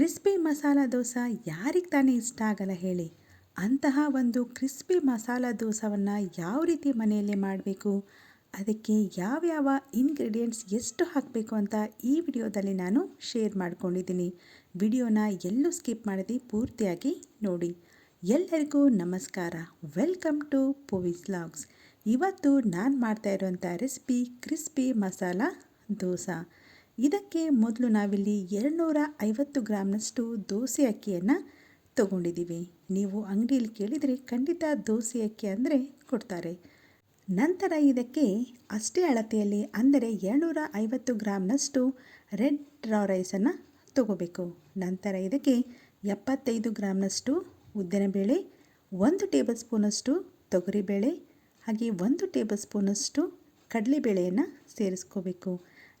Crispy masala dosa ಯಾರಿಗೆ ತಾನೇ ಇಷ್ಟ ಆಗಲ್ಲ ಹೇಳಿ. ಅಂತಹ ಒಂದು ಕ್ರಿಸ್ಪಿ ಮಸಾಲ ದೋಸವನ್ನು ಯಾವ ರೀತಿ ಮನೆಯಲ್ಲೇ ಮಾಡಬೇಕು? ಅದಕ್ಕೆ ಯಾವ್ಯಾವ ಇಂಗ್ರೀಡಿಯೆಂಟ್ಸ್ ಎಷ್ಟು ಹಾಕಬೇಕು ಅಂತ ಈ ವಿಡಿಯೋದಲ್ಲಿ ನಾನು ಶೇರ್ ಮಾಡ್ಕೊಂಡಿದ್ದೀನಿ. ವಿಡಿಯೋನ ಎಲ್ಲೂ ಸ್ಕಿಪ್ ಮಾಡದೆ ಪೂರ್ತಿಯಾಗಿ ನೋಡಿ. ಎಲ್ಲರಿಗೂ ನಮಸ್ಕಾರ. ವೆಲ್ಕಮ್ ಟು ಪೂವಿಸ್ ಲಾಗ್ಸ್ ಇವತ್ತು ನಾನು ಮಾಡ್ತಾ ಇರುವಂಥ ರೆಸಿಪಿ ಕ್ರಿಸ್ಪಿ ಮಸಾಲ ದೋಸೆ. ಇದಕ್ಕೆ ಮೊದಲು ನಾವಿಲ್ಲಿ ಎರಡುನೂರ ಐವತ್ತು ಗ್ರಾಮ್ನಷ್ಟು ದೋಸೆ ಅಕ್ಕಿಯನ್ನು ತಗೊಂಡಿದ್ದೀವಿ. ನೀವು ಅಂಗಡಿಯಲ್ಲಿ ಕೇಳಿದರೆ ಖಂಡಿತ ದೋಸೆ ಅಕ್ಕಿ ಅಂದರೆ ಕೊಡ್ತಾರೆ. ನಂತರ ಇದಕ್ಕೆ ಅಷ್ಟೇ ಅಳತೆಯಲ್ಲಿ ಅಂದರೆ ಎರಡುನೂರ ಐವತ್ತು ಗ್ರಾಮ್ನಷ್ಟು ರೆಡ್ ರಾ ರೈಸನ್ನು ತಗೋಬೇಕು. ನಂತರ ಇದಕ್ಕೆ ಎಪ್ಪತ್ತೈದು ಗ್ರಾಮ್ನಷ್ಟು ಉದ್ದಿನಬೇಳೆ, ಒಂದು ಟೇಬಲ್ ಸ್ಪೂನಷ್ಟು ತೊಗರಿಬೇಳೆ, ಹಾಗೆ ಒಂದು ಟೇಬಲ್ ಸ್ಪೂನಷ್ಟು ಕಡಲೆಬೇಳೆಯನ್ನು ಸೇರಿಸ್ಕೋಬೇಕು.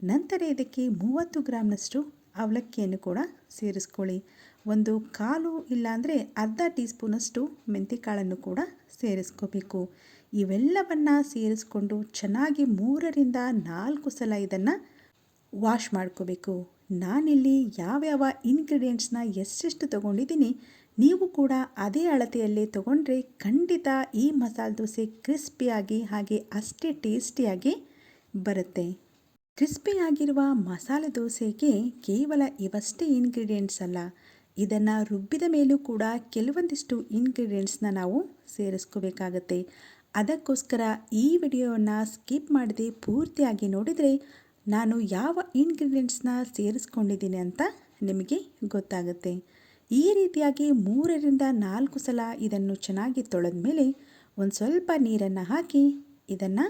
ನಂತರ ಇದಕ್ಕೆ ಮೂವತ್ತು ಗ್ರಾಮ್ನಷ್ಟು ಅವಲಕ್ಕಿಯನ್ನು ಕೂಡ ಸೇರಿಸ್ಕೊಳ್ಳಿ. ಒಂದು ಕಾಲು ಇಲ್ಲಾಂದರೆ ಅರ್ಧ ಟೀ ಸ್ಪೂನಷ್ಟು ಮೆಂತ್ಯಕಾಳನ್ನು ಕೂಡ ಸೇರಿಸ್ಕೋಬೇಕು. ಇವೆಲ್ಲವನ್ನು ಸೇರಿಸ್ಕೊಂಡು ಚೆನ್ನಾಗಿ ಮೂರರಿಂದ ನಾಲ್ಕು ಸಲ ಇದನ್ನು ವಾಶ್ ಮಾಡ್ಕೋಬೇಕು. ನಾನಿಲ್ಲಿ ಯಾವ್ಯಾವ ಇಂಗ್ರೀಡಿಯೆಂಟ್ಸ್ನ ಎಷ್ಟೆಷ್ಟು ತೊಗೊಂಡಿದ್ದೀನಿ ನೀವು ಕೂಡ ಅದೇ ಅಳತೆಯಲ್ಲೇ ತೊಗೊಂಡ್ರೆ ಖಂಡಿತ ಈ ಮಸಾಲೆ ದೋಸೆ ಕ್ರಿಸ್ಪಿಯಾಗಿ ಹಾಗೆ ಅಷ್ಟೇ ಟೇಸ್ಟಿಯಾಗಿ ಬರುತ್ತೆ. ಕ್ರಿಸ್ಪಿಯಾಗಿರುವ ಮಸಾಲೆ ದೋಸೆಗೆ ಕೇವಲ ಇವಷ್ಟೇ ಇಂಗ್ರೀಡಿಯೆಂಟ್ಸ್ ಅಲ್ಲ, ಇದನ್ನು ರುಬ್ಬಿದ ಮೇಲೂ ಕೂಡ ಕೆಲವೊಂದಿಷ್ಟು ಇಂಗ್ರೀಡಿಯೆಂಟ್ಸ್ನ ನಾವು ಸೇರಿಸ್ಕೋಬೇಕಾಗತ್ತೆ. ಅದಕ್ಕೋಸ್ಕರ ಈ ವಿಡಿಯೋವನ್ನು ಸ್ಕಿಪ್ ಮಾಡದೆ ಪೂರ್ತಿಯಾಗಿ ನೋಡಿದರೆ ನಾನು ಯಾವ ಇಂಗ್ರೀಡಿಯೆಂಟ್ಸ್ನ ಸೇರಿಸ್ಕೊಂಡಿದ್ದೀನಿ ಅಂತ ನಿಮಗೆ ಗೊತ್ತಾಗುತ್ತೆ. ಈ ರೀತಿಯಾಗಿ ಮೂರರಿಂದ ನಾಲ್ಕು ಸಲ ಇದನ್ನು ಚೆನ್ನಾಗಿ ತೊಳೆದ ಮೇಲೆ ಒಂದು ಸ್ವಲ್ಪ ನೀರನ್ನು ಹಾಕಿ ಇದನ್ನು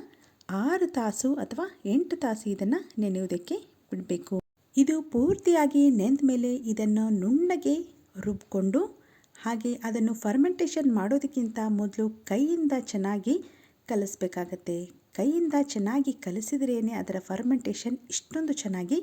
ಆರು ತಾಸು ಅಥವಾ ಎಂಟು ತಾಸು ಇದನ್ನು ನೆನೆಯುವುದಕ್ಕೆ ಬಿಡಬೇಕು. ಇದು ಪೂರ್ತಿಯಾಗಿ ನೆಂದ ಮೇಲೆ ಇದನ್ನು ನುಣ್ಣಗೆ ರುಬ್ಕೊಂಡು, ಹಾಗೆ ಅದನ್ನು ಫರ್ಮೆಂಟೇಷನ್ ಮಾಡೋದಕ್ಕಿಂತ ಮೊದಲು ಕೈಯಿಂದ ಚೆನ್ನಾಗಿ ಕಲಿಸ್ಬೇಕಾಗತ್ತೆ. ಕೈಯಿಂದ ಚೆನ್ನಾಗಿ ಕಲಿಸಿದ್ರೇ ಅದರ ಫರ್ಮೆಂಟೇಷನ್ ಇಷ್ಟೊಂದು ಚೆನ್ನಾಗಿ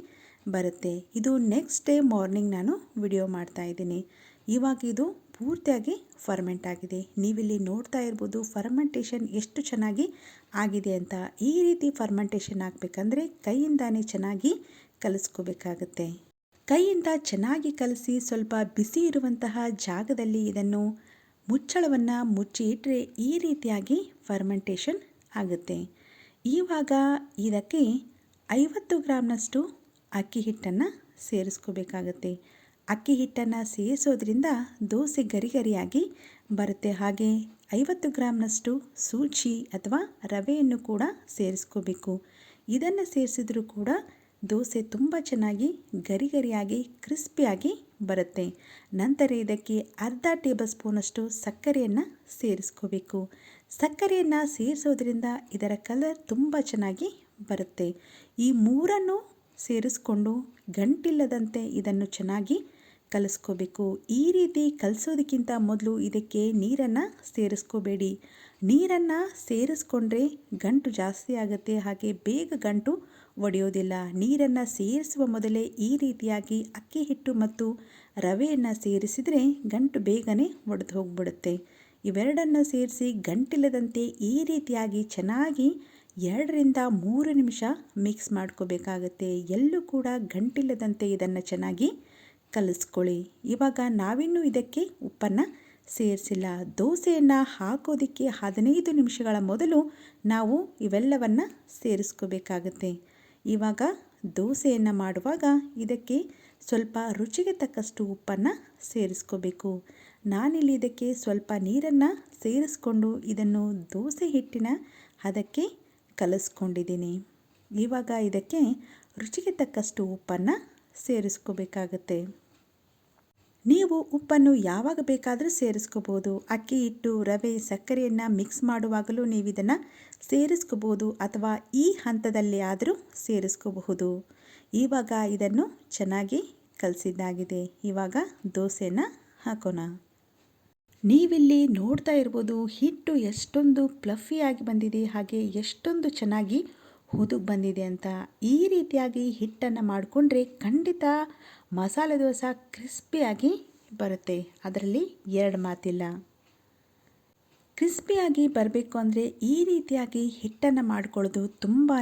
ಬರುತ್ತೆ. ಇದು ನೆಕ್ಸ್ಟ್ ಡೇ ಮಾರ್ನಿಂಗ್ ನಾನು ವಿಡಿಯೋ ಮಾಡ್ತಾ ಇದ್ದೀನಿ. ಇವಾಗ ಇದು ಪೂರ್ತಿಯಾಗಿ ಫರ್ಮೆಂಟ್ ಆಗಿದೆ. ನೀವಿಲ್ಲಿ ನೋಡ್ತಾ ಇರ್ಬೋದು ಫರ್ಮೆಂಟೇಷನ್ ಎಷ್ಟು ಚೆನ್ನಾಗಿ ಆಗಿದೆ ಅಂತ. ಈ ರೀತಿ ಫರ್ಮೆಂಟೇಷನ್ ಆಗಬೇಕಂದ್ರೆ ಕೈಯಿಂದಾನೇ ಚೆನ್ನಾಗಿ ಕಲಿಸ್ಕೋಬೇಕಾಗತ್ತೆ. ಕೈಯಿಂದ ಚೆನ್ನಾಗಿ ಕಲಸಿ ಸ್ವಲ್ಪ ಬಿಸಿ ಇರುವಂತಹ ಜಾಗದಲ್ಲಿ ಇದನ್ನು ಮುಚ್ಚಳವನ್ನು ಮುಚ್ಚಿ ಇಟ್ಟರೆ ಈ ರೀತಿಯಾಗಿ ಫರ್ಮೆಂಟೇಷನ್ ಆಗುತ್ತೆ. ಇವಾಗ ಇದಕ್ಕೆ ಐವತ್ತು ಗ್ರಾಮ್ನಷ್ಟು ಅಕ್ಕಿ ಹಿಟ್ಟನ್ನು ಸೇರಿಸ್ಕೋಬೇಕಾಗತ್ತೆ. ಅಕ್ಕಿ ಹಿಟ್ಟನ್ನು ಸೇರಿಸೋದ್ರಿಂದ ದೋಸೆ ಗರಿ ಗರಿಯಾಗಿ ಬರುತ್ತೆ. ಹಾಗೆ ಐವತ್ತು ಗ್ರಾಮ್ನಷ್ಟು ಸೂಜಿ ಅಥವಾ ರವೆಯನ್ನು ಕೂಡ ಸೇರಿಸ್ಕೋಬೇಕು. ಇದನ್ನು ಸೇರಿಸಿದ್ರೂ ಕೂಡ ದೋಸೆ ತುಂಬ ಚೆನ್ನಾಗಿ ಗರಿಗರಿಯಾಗಿ, ಕ್ರಿಸ್ಪಿಯಾಗಿ ಬರುತ್ತೆ. ನಂತರ ಇದಕ್ಕೆ ಅರ್ಧ ಟೇಬಲ್ ಸ್ಪೂನಷ್ಟು ಸಕ್ಕರೆಯನ್ನು ಸೇರಿಸ್ಕೋಬೇಕು. ಸಕ್ಕರೆಯನ್ನು ಸೇರಿಸೋದ್ರಿಂದ ಇದರ ಕಲರ್ ತುಂಬ ಚೆನ್ನಾಗಿ ಬರುತ್ತೆ. ಈ ಮೂರನ್ನು ಸೇರಿಸ್ಕೊಂಡು ಗಂಟಿಲ್ಲದಂತೆ ಇದನ್ನು ಚೆನ್ನಾಗಿ ಕಲಿಸ್ಕೋಬೇಕು. ಈ ರೀತಿ ಕಲಿಸೋದಕ್ಕಿಂತ ಮೊದಲು ಇದಕ್ಕೆ ನೀರನ್ನು ಸೇರಿಸ್ಕೋಬೇಡಿ. ನೀರನ್ನು ಸೇರಿಸ್ಕೊಂಡ್ರೆ ಗಂಟು ಜಾಸ್ತಿ ಆಗುತ್ತೆ, ಹಾಗೆ ಬೇಗ ಗಂಟು ಒಡೆಯೋದಿಲ್ಲ. ನೀರನ್ನು ಸೇರಿಸುವ ಮೊದಲೇ ಈ ರೀತಿಯಾಗಿ ಅಕ್ಕಿ ಹಿಟ್ಟು ಮತ್ತು ರವೆಯನ್ನು ಸೇರಿಸಿದರೆ ಗಂಟು ಬೇಗನೆ ಒಡೆದು ಹೋಗ್ಬಿಡುತ್ತೆ. ಇವೆರಡನ್ನು ಸೇರಿಸಿ ಗಂಟಿಲ್ಲದಂತೆ ಈ ರೀತಿಯಾಗಿ ಚೆನ್ನಾಗಿ ಎರಡರಿಂದ ಮೂರು ನಿಮಿಷ ಮಿಕ್ಸ್ ಮಾಡ್ಕೋಬೇಕಾಗತ್ತೆ. ಎಲ್ಲೂ ಕೂಡ ಗಂಟಿಲ್ಲದಂತೆ ಇದನ್ನು ಚೆನ್ನಾಗಿ ಕಲಿಸ್ಕೊಳ್ಳಿ. ಇವಾಗ ನಾವಿನ್ನೂ ಇದಕ್ಕೆ ಉಪ್ಪನ್ನು ಸೇರಿಸಿಲ್ಲ. ದೋಸೆಯನ್ನು ಹಾಕೋದಕ್ಕೆ ಹದಿನೈದು ನಿಮಿಷಗಳ ಮೊದಲು ನಾವು ಇವೆಲ್ಲವನ್ನು ಸೇರಿಸ್ಕೋಬೇಕಾಗತ್ತೆ. ಇವಾಗ ದೋಸೆಯನ್ನು ಮಾಡುವಾಗ ಇದಕ್ಕೆ ಸ್ವಲ್ಪ ರುಚಿಗೆ ತಕ್ಕಷ್ಟು ಉಪ್ಪನ್ನು ಸೇರಿಸ್ಕೋಬೇಕು. ನಾನಿಲ್ಲಿ ಇದಕ್ಕೆ ಸ್ವಲ್ಪ ನೀರನ್ನು ಸೇರಿಸ್ಕೊಂಡು ಇದನ್ನು ದೋಸೆ ಹಿಟ್ಟಿನ ಅದಕ್ಕೆ ಕಲಿಸ್ಕೊಂಡಿದ್ದೀನಿ. ಇವಾಗ ಇದಕ್ಕೆ ರುಚಿಗೆ ತಕ್ಕಷ್ಟು ಉಪ್ಪನ್ನು ಸೇರಿಸ್ಕೋಬೇಕಾಗತ್ತೆ. ನೀವು ಉಪ್ಪನ್ನು ಯಾವಾಗ ಬೇಕಾದರೂ ಸೇರಿಸ್ಕೋಬೋದು. ಅಕ್ಕಿ ಹಿಟ್ಟು, ರವೆ, ಸಕ್ಕರೆಯನ್ನು ಮಿಕ್ಸ್ ಮಾಡುವಾಗಲೂ ನೀವು ಇದನ್ನು ಸೇರಿಸ್ಕೋಬೋದು ಅಥವಾ ಈ ಹಂತದಲ್ಲಿ ಆದರೂ ಸೇರಿಸ್ಕೋಬಹುದು. ಇವಾಗ ಇದನ್ನು ಚೆನ್ನಾಗಿ ಕಲಸಿದ್ದಾಗಿದೆ. ಇವಾಗ ದೋಸೆನ ಹಾಕೋಣ. ನೀವಿಲ್ಲಿ ನೋಡ್ತಾ ಇರ್ಬೋದು ಹಿಟ್ಟು ಎಷ್ಟೊಂದು ಪ್ಲಫಿಯಾಗಿ ಬಂದಿದೆ, ಹಾಗೆ ಎಷ್ಟೊಂದು ಚೆನ್ನಾಗಿ ಹುದುಗ್ ಬಂದಿದೆ ಅಂತ ಈ ರೀತಿಯಾಗಿ ಹಿಟ್ಟನ್ನು ಮಾಡಿಕೊಂಡ್ರೆ ಖಂಡಿತ ಮಸಾಲೆ ದೋಸೆ ಕ್ರಿಸ್ಪಿಯಾಗಿ ಬರುತ್ತೆ. ಅದರಲ್ಲಿ ಎರಡು ಮಾತಿಲ್ಲ. ಕ್ರಿಸ್ಪಿಯಾಗಿ ಬರಬೇಕು ಅಂದರೆ ಈ ರೀತಿಯಾಗಿ ಹಿಟ್ಟನ್ನು ಮಾಡಿಕೊಳ್ಳೋದು ತುಂಬಾ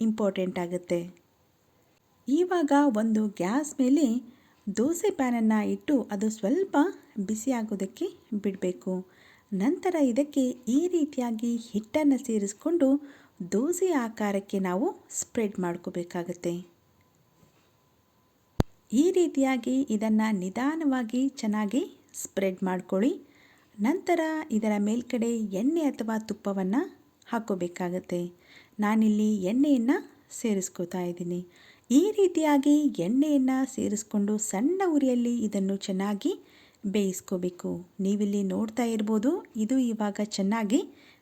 ಇಂಪಾರ್ಟೆಂಟ್ ಆಗುತ್ತೆ. ಇವಾಗ ಒಂದು ಗ್ಯಾಸ್ ಮೇಲೆ ದೋಸೆ ಪ್ಯಾನನ್ನು ಇಟ್ಟು ಅದು ಸ್ವಲ್ಪ ಬಿಸಿಯಾಗೋದಕ್ಕೆ ಬಿಡಬೇಕು. ನಂತರ ಇದಕ್ಕೆ ಈ ರೀತಿಯಾಗಿ ಹಿಟ್ಟನ್ನು ಸೇರಿಸ್ಕೊಂಡು ದೋಸೆ ಆಕಾರಕ್ಕೆ ನಾವು ಸ್ಪ್ರೆಡ್ ಮಾಡ್ಕೋಬೇಕಾಗತ್ತೆ. ಈ ರೀತಿಯಾಗಿ ಇದನ್ನು ನಿಧಾನವಾಗಿ ಚೆನ್ನಾಗಿ ಸ್ಪ್ರೆಡ್ ಮಾಡ್ಕೊಳ್ಳಿ. ನಂತರ ಇದರ ಮೇಲ್ಗಡೆ ಎಣ್ಣೆ ಅಥವಾ ತುಪ್ಪವನ್ನು ಹಾಕೋಬೇಕಾಗತ್ತೆ ನಾನಿಲ್ಲಿ ಎಣ್ಣೆಯನ್ನು ಸೇರಿಸ್ಕೋತಾ ಇದ್ದೀನಿ. ಈ ರೀತಿಯಾಗಿ ಎಣ್ಣೆಯನ್ನು ಸೇರಿಸ್ಕೊಂಡು ಸಣ್ಣ ಉರಿಯಲ್ಲಿ ಇದನ್ನು ಚೆನ್ನಾಗಿ ಬೇಯಿಸ್ಕೋಬೇಕು. ನೀವಿಲ್ಲಿ ನೋಡ್ತಾ ಇರ್ಬೋದು, ಇದು ಇವಾಗ ಚೆನ್ನಾಗಿ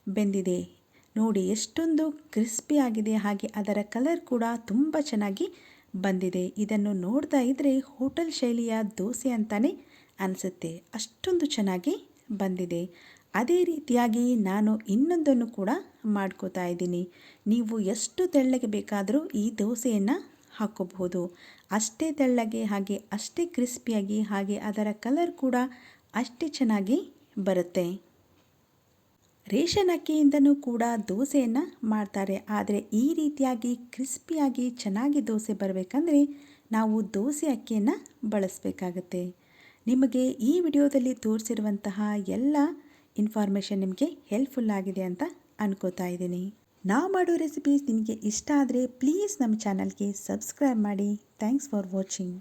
ಬೆಂದಿದೆ. ನೋಡಿ ಎಷ್ಟೊಂದು ಕ್ರಿಸ್ಪಿ ಆಗಿದೆ. ಹಾಗೆ ಅದರ ಕಲರ್ ಕೂಡ ತುಂಬ ಚೆನ್ನಾಗಿ ಬಂದಿದೆ. ಇದನ್ನು ನೋಡ್ತಾ ಇದ್ದರೆ ಹೋಟೆಲ್ ಶೈಲಿಯ ದೋಸೆ ಅಂತಲೇ ಅನಿಸುತ್ತೆ. ಅಷ್ಟೊಂದು ಚೆನ್ನಾಗಿ ಬಂದಿದೆ. ಅದೇ ರೀತಿಯಾಗಿ ನಾನು ಇನ್ನೊಂದನ್ನು ಕೂಡ ಮಾಡ್ಕೋತಾ ಇದ್ದೀನಿ. ನೀವು ಎಷ್ಟು ತೆಳ್ಳಗೆ ಬೇಕಾದರೂ ಈ ದೋಸೆಯನ್ನು ಹಾಕೋಬಹುದು ಅಷ್ಟೇ ತೆಳ್ಳಗೆ, ಹಾಗೆ ಅಷ್ಟೇ ಕ್ರಿಸ್ಪಿಯಾಗಿ ಹಾಗೆ ಅದರ ಕಲರ್ ಕೂಡ ಅಷ್ಟೇ ಚೆನ್ನಾಗಿ ಬರುತ್ತೆ. ರೇಷನ್ ಅಕ್ಕಿಯಿಂದನೂ ಕೂಡ ದೋಸೆಯನ್ನು ಮಾಡ್ತಾರೆ. ಆದರೆ ಈ ರೀತಿಯಾಗಿ ಕ್ರಿಸ್ಪಿಯಾಗಿ ಚೆನ್ನಾಗಿ ದೋಸೆ ಬರಬೇಕಂದ್ರೆ ನಾವು ದೋಸೆ ಅಕ್ಕಿಯನ್ನು ಬಳಸಬೇಕಾಗತ್ತೆ. ನಿಮಗೆ ಈ ವಿಡಿಯೋದಲ್ಲಿ ತೋರಿಸಿರುವಂತಹ ಎಲ್ಲ ಇನ್ಫಾರ್ಮೇಷನ್ ನಿಮಗೆ ಹೆಲ್ಪ್ಫುಲ್ ಆಗಿದೆ ಅಂತ ಅನ್ಕೋತಾ ಇದ್ದೀನಿ. ನಾವು ಮಾಡೋ ರೆಸಿಪೀಸ್ ನಿಮಗೆ ಇಷ್ಟ ಆದರೆ ಪ್ಲೀಸ್ ನಮ್ಮ ಚಾನಲ್ಗೆ ಸಬ್ಸ್ಕ್ರೈಬ್ ಮಾಡಿ. Thanks for watching.